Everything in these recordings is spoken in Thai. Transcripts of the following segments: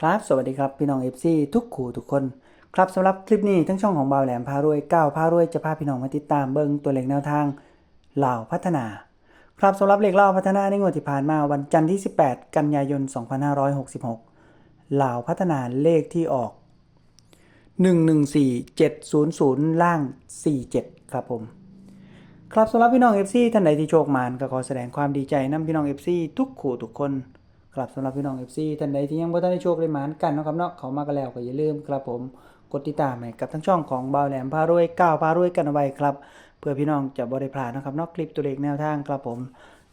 ครับสวัสดีครับพี่น้อง FC ทุกขู่ทุกคน ครับสำหรับคลิปนี้ทั้งช่องของบ่าวแหลมพารวยก้าวพารวยจะพาพี่น้องมาติดตามเบิ้งตัวเลขแนวทางเหล่าพัฒนา ครับสำหรับเลขเหล่าพัฒนาในงวดที่ผ่านมาวันจันทร์ที่ 18 กันยายน 2566เหล่าพัฒนาเลขที่ออก 114700 ล่าง 47 ครับผมครับสำหรับพี่น้อง FC ท่านใดที่โชคมานก็ขอแสดงความดีใจนํพี่น้อง FC ทุกขู่ทุกคน ครับสำหรับพี่น้อง FC ท่านใดที่ยังบ่ทันได้โชคได้หมานกันนะครับเนาะเขามากันแล้วก็อย่าลืมครับผมกดติดตามให้กับทั้งช่องของบ่าวแหลมพารวยก้าวพารวยกันเอาไว้ครับ เพื่อพี่น้องจะบ่ได้พลาดนะครับเนาะคลิปตัวเลขแนวทางครับผม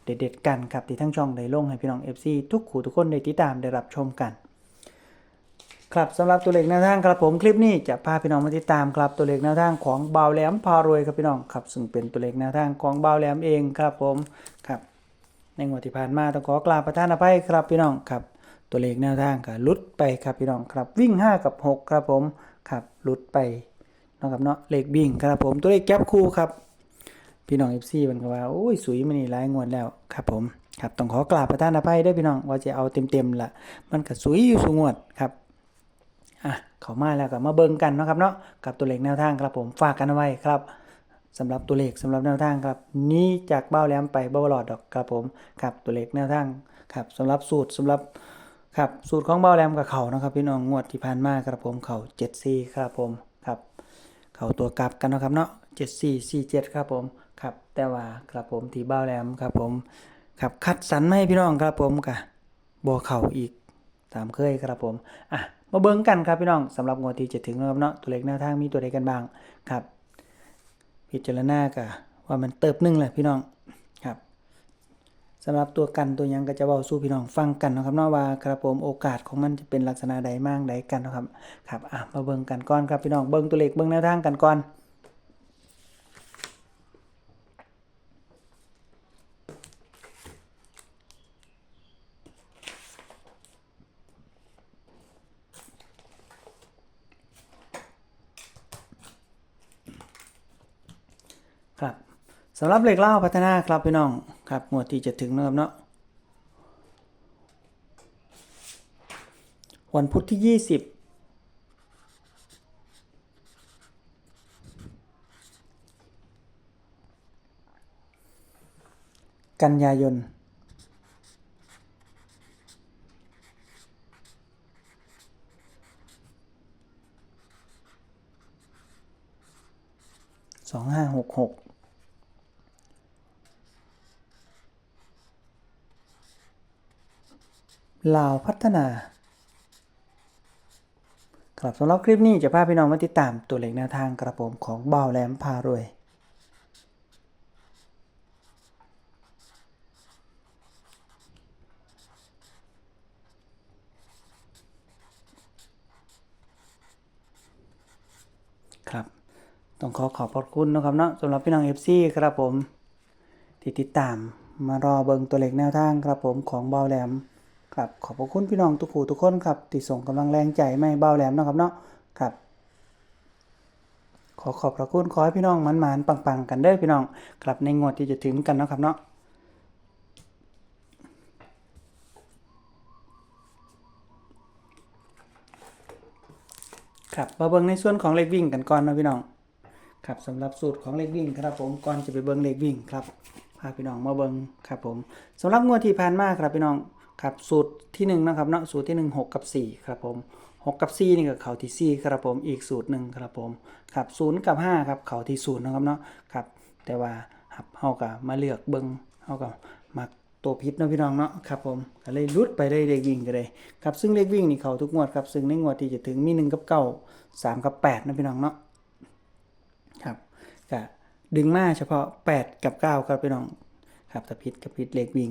เด็ดๆกันครับที่ทั้งช่องได้ลงให้พี่น้อง FC ทุกขู่ทุกคนได้ติดตามได้รับชมกัน ครับสำหรับตัวเลขแนวทางครับผมคลิปนี้จะพาพี่น้องมาติดตามครับตัวเลขแนวทางของบ่าวแหลมพารวยครับพี่น้องครับซึ่งเป็นตัวเลขแนวทางของบ่าวแหลมเองครับผม ในงวดที่ผ่านมาต้องขอกราบประทานอภัยครับพี่น้องครับ ตัวเลขแนวทางก็ลุดไปครับพี่น้องครับวิ่ง 5 กับ 6 ครับผมครับลุดไปนะครับเนาะเลขบิ่งครับผมตัวเลขแก๊ปคู่ครับ พี่น้อง FC มันก็ว่าโอ้ยสุยมันนี่หลายงวดแล้วครับผมครับต้องขอกราบประทานอภัยด้วยพี่น้องว่าจะเอาเต็มๆละมันก็สุยอยู่สุงวดครับอะเขามาแล้วก็มาเบิ่งกันเนาะครับเนาะกับตัวเลขแนวทางครับผมฝากกันเอาไว้ครับ สำหรับตัวเลขสำหรับแนวทางครับ นี้จากเบ้าแหลมไปเบ้าหลอดดอกครับผมครับตัวเลขแนวทางครับสำหรับสูตรสำหรับครับสูตรของเบ้าแหลมกับเขานะครับ พี่น้องงวดที่ผ่านมาครับผมเขา7 4ครับผมครับเขาตัวกลับกันนะครับเนาะ7 4 4 7ครับผมครับแต่ว่าครับผมที่เบ้าแหลมครับผมครับคัดสรรมาให้พี่น้องครับผมกะบ่เข่าอีกตามเคยครับผมอะมาเบิ้งกันครับพี่น้องสำหรับงวดที่จะถึงแล้วครับเนาะตัวเลขแนวทางมีตัวใดกันบ้างครับ พิจารณากะว่ามันเติบหนึงแหละพี่น้องครับสำหรับตัวกันตัวยังก็จะเว้าสู้พี่น้องฟังกันนะครับเนาะว่าครับผมโอกาสของมันจะเป็นลักษณะใดมากใดกันนะครับครับอะมาเบิ่งกันก่อนครับพี่น้องเบิ่งตัวเลขเบิ่งแนวทางกันก่อน ครับ สำหรับเหลขเล่าพัฒนาครับพี่น้องครับงวดที่จะถึงนะครับเนาะวันพุธที่ 20 กันยายนสองห้าหกหก ลาวพัฒนาครับสำหรับคลิปนี้จะพาพี่น้องมาติดตามตัวเลขแนวทางกระผมของบ่าวแหลมพารวย ครับ ต้องขอขอบพระคุณนะครับเนาะสำหรับพี่น้อง FC ครับผม ที่ติดตามมารอเบิงตัวเลขแนวทางครับผมของเบาแหลม ครับขอบพระคุณพี่น้องทุกผู้ทุกคนครับที่ส่งกำลังแรงใจไมาให้เบาแหลมเนาะครับเนาะครับ ขอขอบพระคุณขอให้พี่น้องมันมันปังๆ กันเด้อพี่น้องครับในงวดที่จะถึงกันเนาะครับเนาะครับมาเบิ่งในส่วนของเลขวิ่งกันก่อนนะพี่น้องครับสำหรับสูตรของเลขวิ่งครับผมก่อนจะไปเบิ่งเลขวิ่งครับพาพี่น้องมาเบิ่งครับผมสำหรับงวดที่ผ่านมาครับพี่น้อง ครับสูตรที่หนึ่งนะครับเนาะสูตรที่หนึ่งหกกับสี่ครับผมหกกับสี่นี่ก็เข่าที่สี่ครับผมอีกสูตรหนึ่งครับผมครับศูนย์กับห้าครับเข่าที่ศูนย์นะครับเนาะครับแต่ว่าครับเฮาก็มาเลือกเบิ่งเฮาก็มักตัวพิษนะพี่น้องเนาะครับผมก็เลยลุดไปเลยเลขวิ่งก็เลยครับซึ่งเลขวิ่งนี่เขาทุกงวดครับซึ่งในงวดที่จะถึงมีหนึ่งกับเก้าสามกับแปดนะพี่น้องเนาะครับก็ดึงมาเฉพาะ 8 กับ 9 ครับพี่น้องครับถ้าพิษกับพิษเลขวิ่ง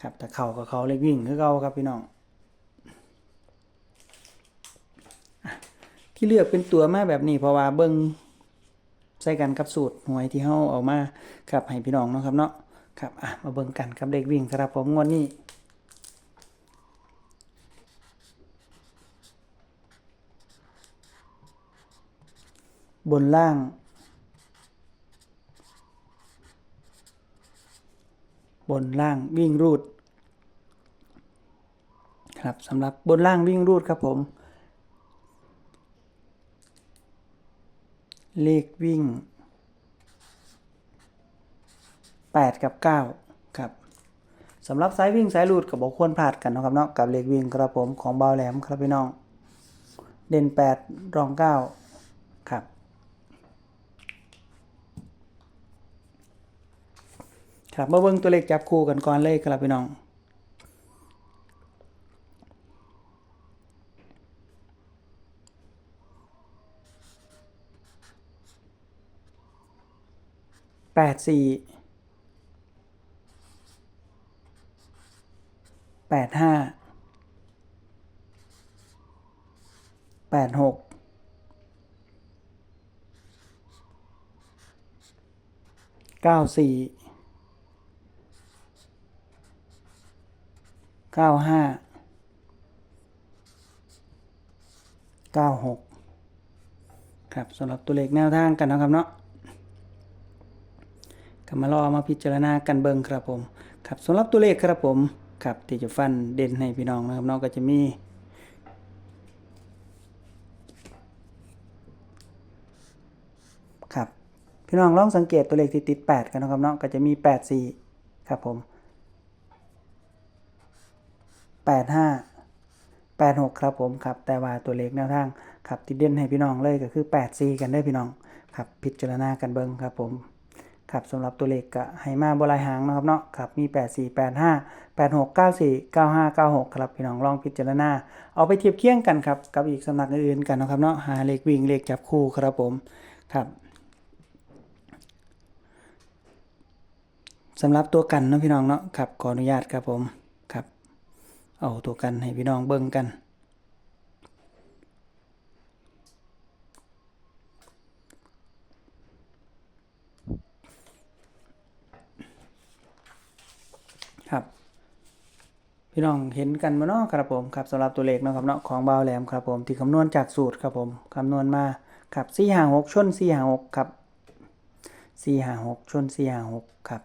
ครับถ้าเข่ากับเขาเลขวิ่งคือเก่าครับพี่น้องที่เลือกเป็นตัวมาแบบนี้เพราะว่าเบิ้งใส่กันกับสูตรหวยที่เฮาเอามาครับให้พี่น้องเนาะครับเนาะครับอะมาเบิ่งกันกับเลขวิ่งครับผมงวดนี้บนล่าง บนล่างวิ่งรูด ครับสำหรับบนล่างวิ่งรูดครับผม เลขวิ่ง 8 กับ 9 ครับสำหรับสายวิ่งสายรูดกับบอกควรพลาดกันนะครับเนาะกับเลขวิ่งครับผมของเบาแหลมครับพี่น้อง เด่น 8 รอง 9 ครับ ครับมาเบิ่งตัวเลขจับคู่กันก่อนเลยครับพี่น้องแปดสี่แปดห้าแปดหกเก้าสี่ เก้าห้าเก้าหกครับสำหรับตัวเลขแนวทางกันนะครับเนาะก็มารอมาพิจารณากันเบิ่งครับผมครับสำหรับตัวเลขครับผมครับที่จะฟันเด่นให้พี่น้องนะครับเน้องก็จะมีครับพี่น้องลองสังเกตตัวเลขที่ติด 8 กันนะครับเนาะก็จะมี 8 4 ครับผม 8 5 8 6 ครับผมครับ แต่ว่าตัวเลขแนวทางครับที่เด่นให้พี่น้องเลยก็คือ 8 4 กันได้พี่น้องครับพิจารณากันเบิ่งครับผมครับสำหรับตัวเลขก็ให้มาบหลายหางนะครับเนาะครับมี 8 4 8 5 8 6 9 4 9 5 9 6 ครับพี่น้องลองพิจารณา เอาไปเทียบเคียงกันครับกับอีกสำนักอื่นๆกันนะครับเนาะหาเลขวิ่งเลขจับคู่ครับผมครับสำหรับตัวกันนะพี่น้องเนาะครับขออนุญาตครับผม เอาตัวกันให้พี่น้องเบิ่งกัน ครับ พี่น้องเห็นกันมาเนาะครับผมครับสำหรับตัวเลขนะครับเนาะของเบาแหลมครับผมที่คำนวณจากสูตรครับผมคำนวณมาครับสี่ห้าหกชนสี่ห้าหกครับสี่ห้าหกชนสี่ห้าหกครับ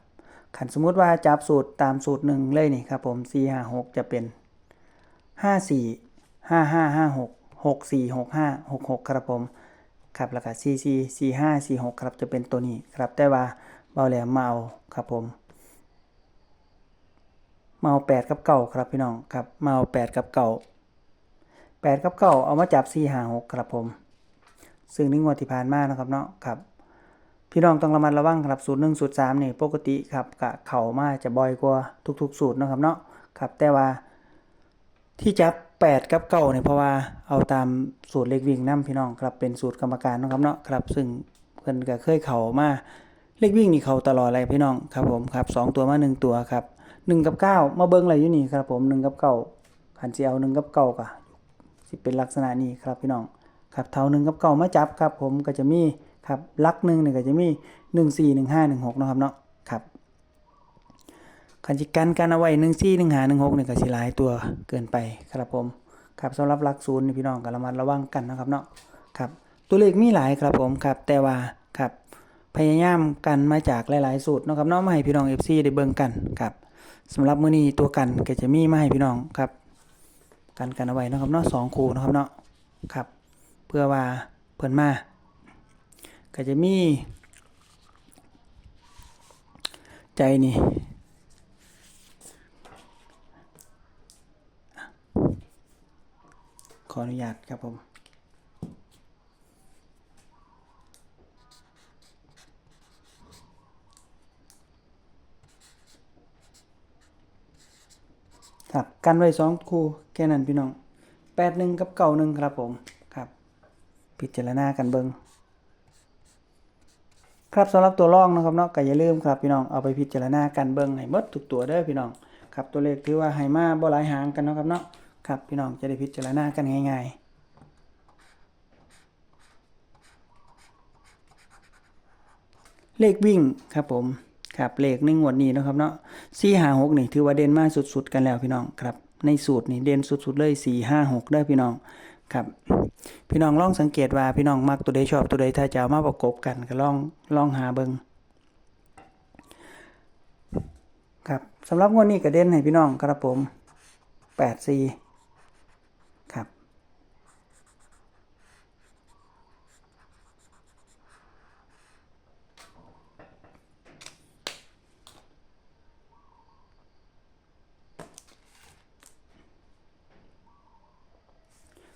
ขันสมมุติว่าจับสูตรตามสูตรหนึ่งเลยนี่ครับผมสี่ห้าหกจะเป็น ห้าสี่ห้าห้าห้าหกหกสี่หกห้าหกหกครับผมครับแล้วก็สี่สี่สี่ห้าสี่หกครับจะเป็นตัวนี้ครับแต่ว่าบาแหลมมาเอาครับผมมาเอาแปดกับเก่าครับพี่น้องครับมาเอาแปดกับเก่าแปดกับเก่าเอามาจับสี่หาหกครับผม ซึ่งในงวดที่ผ่านมานะครับเนาะครับพี่น้องต้องระมัดระวังครับสูตรหนึ่งสูตรสามนี่ปกติครับกะเข่ามาจะบ่อยกว่าทุก ๆ สูตรนะครับเนาะครับแต่ว่า ที่จับแปดกับเก่าเนี่ยเพราะว่าเอาตามสูตรเลขวิ่งนํพี่น้องครับเป็นสูตรกรรมการนะครับเนาะครับ ซึ่งเพิ่นก็เคยเข่ามาเลขวิ่งนี่เข่าตลอดเลยพี่น้องครับผมครับสองตัวมาหนึ่งตัวครับหนึ่งกับเก้ามาเบิ้งอะไรอยู่นี่ครับผมหนึ่งกับเก้าขันสีเอาหนึ่งกับเก้ากะสิเป็นลักษณะนี้ครับพี่น้องครับเท่าหนึ่งกับเก้ามาจับครับผมก็จะมีครับลักหนึ่งเนี่ยก็จะมีหนึ่งสี่หนึ่งห้าหนึ่งหกนะครับเนาะ ครันจิกันกันเอาไว้หนึ่งสี่หนึ่งหาหนึ่งหกเนี่ยก็สิหลายตัวเกินไปครับผมครับสำหรับหลักศูนย์พี่น้องก็ระมัดระวังกันนะครับเนาะครับตัวเลขมีหลายครับผมครับแต่ว่าครับพยายามกันมาจากหลาย ๆ สูตรนะครับเนาะมาให้พี่น้อง FC ได้เบิ่งกันครับสำหรับมื้อนี้ตัวกันก็จะมีมาให้พี่น้องครับ กันกันเอาไว้นะครับเนาะสองคู่นะครับเนาะครับ เพื่อว่าเพิ่นมาก็จะมี ใจนี่ ขออนุญาตครับผม ครับ กันไว้สองคู่แค่นั้นพี่น้องแปดหนึ่งกับเก่าหนึ่งครับผม ครับ พิจารณากันเบิงครับสำหรับตัวร่องนะครับเนาะก็อย่าลืมครับพี่น้องเอาไปพิจารณากันเบิงให้หมดทุกตัวเด้อพี่น้องครับตัวเลขถือว่าให้มาบ่หลายหางกันเนาะครับเนาะ ครับพี่น้องจะได้พิจารณากันง่าย ๆเลขวิ่งครับผมครับเลขในงวดนี้นะครับเนาะสี่ห้าหกนี่ถือว่าเด่นมากสุดๆกันแล้วพี่น้องครับในสูตรนี่เด่นสุดๆเลยสี่ห้าหกได้อพี่น้องครับ พี่น้องลองสังเกตว่าพี่น้องมักตัวใดชอบตัวใดถ้าจะามาประกบกันก็ลองลองหาเบิงครับสำหรับงวดนี้ก็เด่นให้พี่น้องครับผมแปดสี่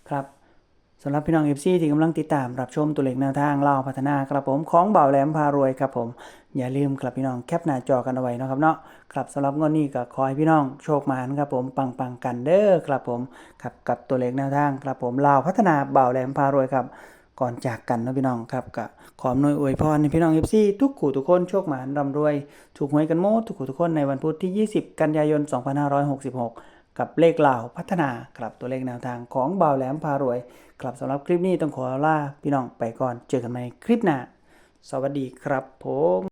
ครับสำหรับพี่น้อง FC ที่กำลังติดตามรับชมตัวเลขแนวทางเล่าพัฒนาครับผมของเบาแหลมพารวยครับผม อย่าลืมครับพี่น้องแคปหน้าจอกันเอาไว้นะครับเนาะครับสำหรับงวดนี้ก็ขอให้พี่น้องโชคมานครับผมปังปังกันเด้อครับผมครับกับตัวเลขแนวทางครับผมเล่าพัฒนาเบาแหลมพารวยครับก่อนจากกันนะพี่น้องครับก็ขออำนวยอวยพรให้พี่น้อง FC ทุกขู่ทุกคนโชคมานร่ำรวย ถูกหวยกันโมดทุกขู่ทุกคนในวันพุธที่ 20 กันยายน 2566 กับเลขลาวพัฒนาครับตัวเลขแนวทางของเบาแหลมพารวยครับสำหรับคลิปนี้ต้องขอลาพี่น้องไปก่อนเจอกันใหม่คลิปหน้าสวัสดีครับผม